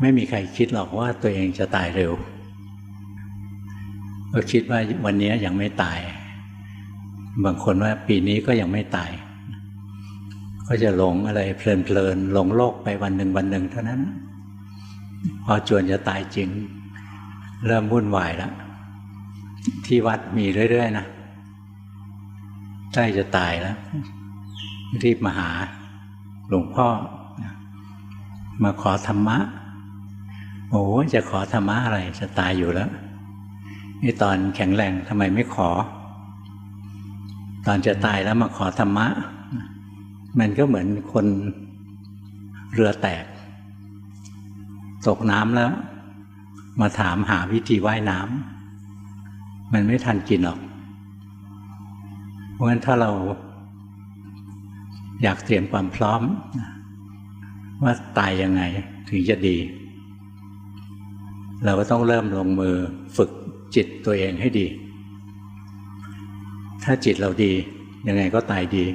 ไม่มีใครคิดหรอกว่าตัวเองจะตายเร็ว ก็คิดว่าวันนี้ยังไม่ตาย บางคนว่าปีนี้ก็ยังไม่ตาย ก็จะหลงอะไรเพลินๆหลงโลกไปวันหนึ่งวันหนึ่งเท่านั้น พอจวนจะตายจริง เริ่มวุ่นวายแล้วที่วัดมีเรื่อยๆนะใกล้จะตายแล้ว รีบมาหาหลวงพ่อมาขอธรรมะ โอ้จะขอธรรมะอะไรจะตายอยู่แล้วนี่ตอนแข็งแรงทำไมไม่ขอ ตอนจะตายแล้วมาขอธรรมะ มันก็เหมือนคนเรือแตก ตกน้ำแล้ว มาถามหาวิธีว่ายน้ำมันไม่ทันกินหรอกเพราะฉะนั้นถ้าเราอยากเตรียมความพร้อม ว่าตายยังไงถึงจะดี เราก็ต้องเริ่มลงมือฝึกจิตตัวเองให้ดี ถ้าจิตเราดียังไงก็ตายดี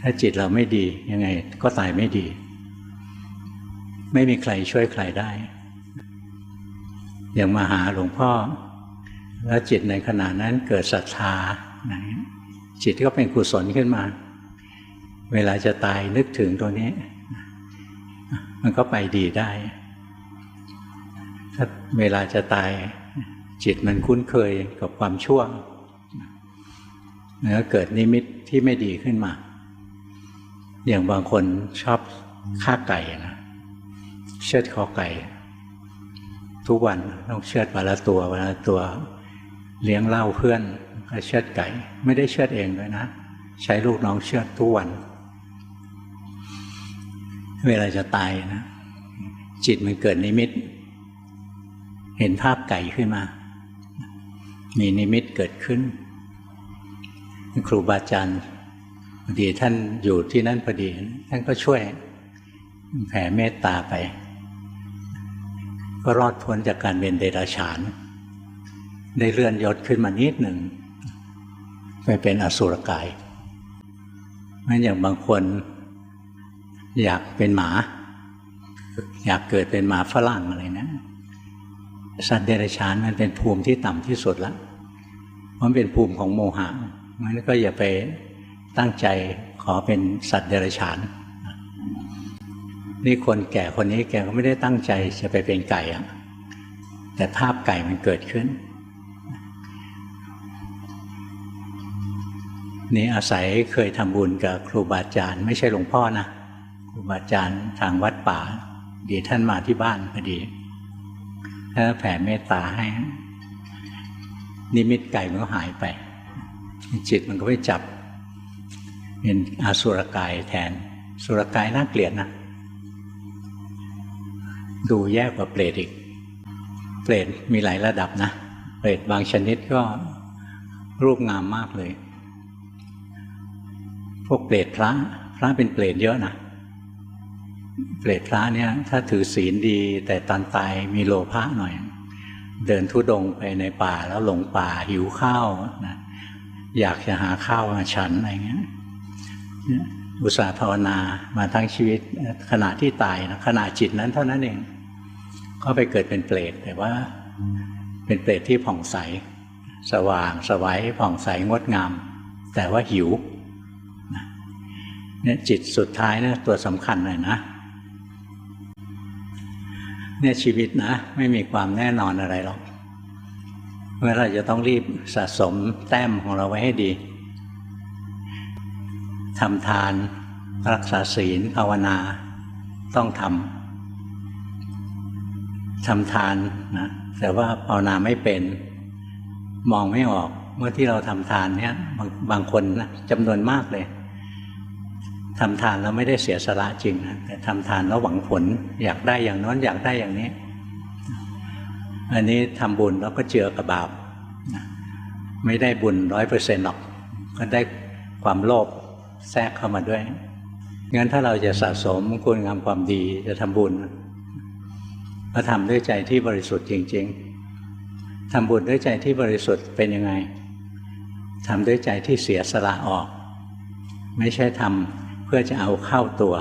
ถ้าจิตเราไม่ดียังไงก็ตายไม่ดี ไม่มีใครช่วยใครได้ อย่างมาหาหลวงพ่อ แล้วจิตในขณะนั้นเกิดศรัทธาจิตก็เป็นกุศลขึ้นมา เวลาจะตายนึกถึงตัวนี้ มันก็ไปดีได้ ถ้าเวลาจะตาย จิตมันคุ้นเคยกับความชั่วแล้วเกิดนิมิตที่ไม่ดีขึ้นมา อย่างบางคนชอบฆ่าไก่นะเชือดคอไก่ ทุกวันต้องเชือดวันละตัววันละตัว เลี้ยงเหล้าเพื่อนก็เชือดไก่ ไม่ได้เชือดเองเลยนะใช้ลูกน้องเชือดทุกวัน เวลาจะตายนะ จิตมันเกิดนิมิต เห็นภาพไก่ขึ้นมามีนิมิตเกิดขึ้น ครูบาอาจารย์พอดีท่านอยู่ที่นั่นพอดี ท่านก็ช่วยแผ่เมตตาไป ก็รอดพ้นจากการเป็นเดรัจฉาน ได้เลื่อนยศขึ้นมานิดหนึ่งไปเป็นอสุรกายมันอย่างบางคนอยากเป็นหมา อยากเกิดเป็นหมาฝรั่งอะไรนะ สัตว์เดรัจฉานมันเป็นภูมิที่ต่ำที่สุดแล้วมันเป็นภูมิของโมหะมันก็อย่าไปตั้งใจขอเป็นสัตว์เดรัจฉาน นี่คนแก่คนนี้แกก็ไม่ได้ตั้งใจจะไปเป็นไก่อะแต่ภาพไก่มันเกิดขึ้น นี่อาศัยเคยทำบุญกับครูบาอาจารย์ ไม่ใช่หลวงพ่อนะครูบาอาจารย์ทางวัดป่า ดีท่านมาที่บ้านพอดี แล้วแผ่เมตตาให้ นิมิตไก่มันก็หายไป จิตมันก็ไปจับ เป็นอาสุรกายแทน สุรกายน่าเกลียดนะ ดูแย่กว่าเปรตอีก เปรตมีหลายระดับนะ เปรตบางชนิดก็รูปงามมากเลย พวกเปรตพระ พระเป็นเปรตเยอะนะ เปรตพระเนี่ยถ้าถือศีลดี แต่ตอนตายมีโลภะหน่อย เดินทุดงไปในป่าแล้วหลงป่าหิวข้าวนะอยากจะหาข้าวมาฉันอะไรเงี้ยอุตสาห์ภาวนามาทั้งชีวิตขณะที่ตายนะขณะจิตนั้นเท่านั้นเองก็ไปเกิดเป็นเปรตแต่ว่า เป็นเปรตที่ผ่องใส สว่างสวัยผ่องใสงดงาม แต่ว่าหิวเนี่ยจิตสุดท้ายนะตัวสำคัญเลยนะ เนี่ยชีวิตนะ ไม่มีความแน่นอนอะไรหรอกเมื่อเราจะต้องรีบสะสมแต้มของเราไว้ให้ดีทำทานรักษาศีลภาวนาต้องทำทำทานนะแต่ว่าภาวนาไม่เป็น มองไม่ออกเมื่อที่เราทำทานเนี่ยบางบางคนนะจำนวนมากเลย ทำทานแล้วไม่ได้เสียสละจริงนะแต่ทำทานแล้วหวังผลอยากได้อย่างน้นอยากได้อย่างนี้ อันนี้ทำบุญแล้วก็เจือกับบาปไม่ได้บุญร้อยเปอร์เซ็นต์หรอก ก็ได้ความโลภแทรกเข้ามาด้วยงั้นถ้าเราจะสะสมคุณงามความดีจะทำบุญก็ทำด้วยใจที่บริสุทธิ์จริง ๆทำบุญด้วยใจที่บริสุทธิ์เป็นยังไงทำด้วยใจที่เสียสละออก ไม่ใช่ทำ พื่อจะเอาเข้าตัว